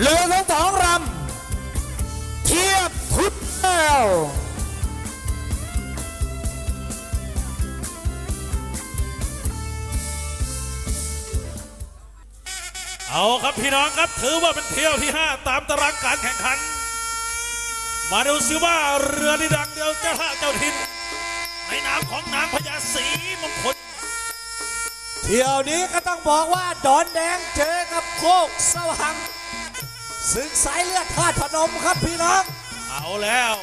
เรือทั้งสองลำเทียบทุกแล้วเอาครับพี่น้องครับถือว่าเป็นเที่ยวที่ 5 ตามตารางการแข่งขัน มาดูซิว่าเรือที่ดังเดียวเจ้าท่าเจ้าทิน ในนามของนางพญาศรีมงคลเที่ยวนี้ก็ต้องบอกว่าดอนแดงเจอกับโคกสว่าง ศึกสายเลือดธาตุพนมครับพี่น้อง เอาแล้ว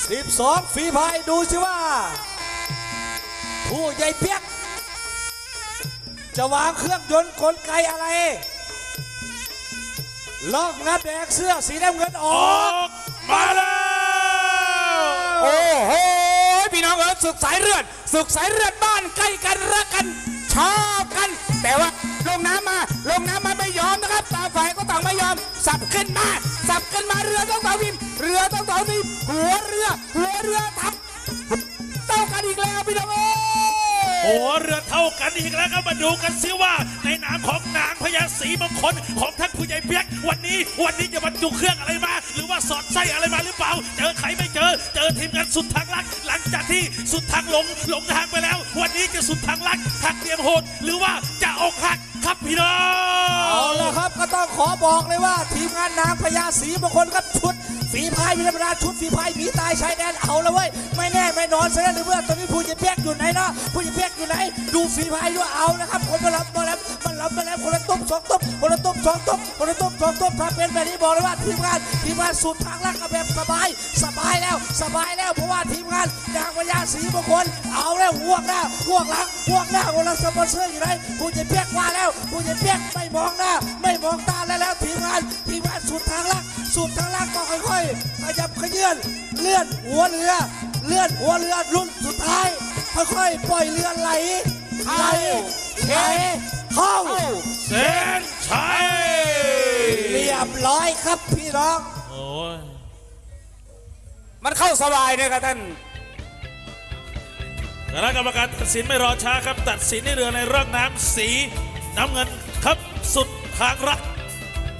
12 ฝีพายดูสิว่า ผู้ใหญ่เปียก จะวางเครื่องยนต์กลไกอะไรลอกนับแดงเสื้อสีน้ำเงินออออก กมาแล้ว โอ้โห พี่น้องเอ๋ยศึกสายเลือดศึกสายเลือดบ้านใกล้กันรักกัน ชอบกัน แต่ว่าลงน้ำมา ลงน้ำมาไม่ยอมนะครับต่างฝ่ายก็ต่างไม่ยอม สับขึ้นมา สับขึ้นมาเรือต้องสองทีมเรือต้องสองทีมหัวเรือ หัวเรือทับเต้ากันอีกแล้วพี่น้องเอ๋ยหัวเรือเท่ากันอีกแล้วก็มาดูกันซิว่า ในนามของนางพญาศรีมงคลของท่านผู้ใหญ่เปียก วันนี้วันนี้จะบรรจุเครื่องอะไรมา หรือว่าสอดไส้อะไรมาหรือเปล่า เจอใครไม่เจอ เจอทีมงานสุดทางลัก หลังจากที่สุดทางหลงหลงทางไปแล้ว นี้จะสุดทางลักหักเดียมโหด หรือว่าจะอกหักครับพี่น้อง เอาละครับก็ต้องขอบอกเลยว่า ทีมงานนางพญาศรีบางคนก็ชุดฝีพายมีธรรมดาชุดฝีพายหนีตายชายแดนเอาละเว้ยไม่แน่ไม่นอนซะแล้วหรือว่าตอนนี้ผู้ใหญ่เปียกอยู่ไหนเนาะผู้ใหญ่เปียกอยู่ไหน ดูฝีพายด้วยเอานะครับคนมารับมาแล้วมารับมาแล้วคนละตุ้มสองตุ้มคนละตุ้มสองตุ้มคนละตุ้มสองตุ้มถ้าเป็นแบบนี้บอกเลยว่าทีมงานทีมงานสุดทางลักกับแบบสบาย สบายแล้วสบายแล้วเพราะว่าทีมานนางพญาศรีบางคนเอาแล้วห่วงหน้าห่วงหลังห่วงหน้าคนละสปอนเซอร์อยู่ไหนผู้ใหญ่เปียกว่าแล้วผู้ใหญ่เปียกไม่มองหน้า ไม่มองตาแล้วแล้วทีมงานทีมงานสุดทางลักสุดทางลักก็ค่อยๆขยับขยื่นเลื่อนหัวเรือ เลื่อนหัวเรือรุ่นสุดท้าย ค่อยๆปล่อยเรือไหลไหลไหลเข้าเส้นชัยเรียบร้อยครับพี่น้องโอ้ยมันเข้าสบายเนี่ยครับท่าน คณะกรรมการตัดสินไม่รอช้าครับ ตัดสินในเรือในร่องน้ำสีน้ำเงินครับสุดทางรัก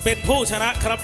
เป็นผู้ชนะครับ